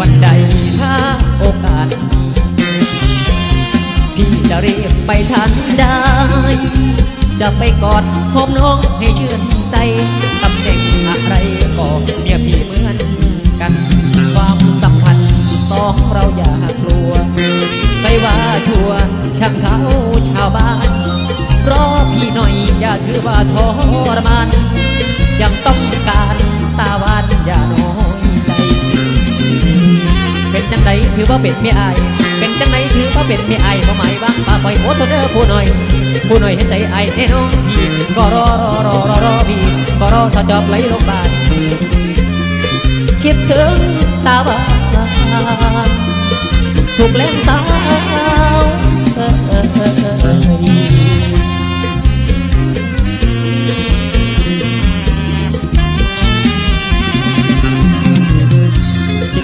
วันใดถ้าโอกาส พี่จะรีบไปทันได้ จะไปกอดหอมน้องให้ชื่นใจตำแหน่งอะไรก็เมียพี่เหมือนกัน ความสัมพันธ์สองเราอย่ากลัว ไม่ว่าชัวช่างเขาชาวบ้านรอพี่หน่อยอย่าถือว่าทรมานยังต้อง ไหนถือว่าเป็ดไม่อาย เป็นจังไหนถือว่าเป็ดไม่อายคามหมายว่าป้าปอยโอโทเดอร์ผู้หน่อย ผู้หน่อยเห็นใจไอายแน่นอนพี่ก็รอรอรอรอรอพี่ก็รอสะจอบไหลลงบาทคิดถึงตาบาทุกแล้ว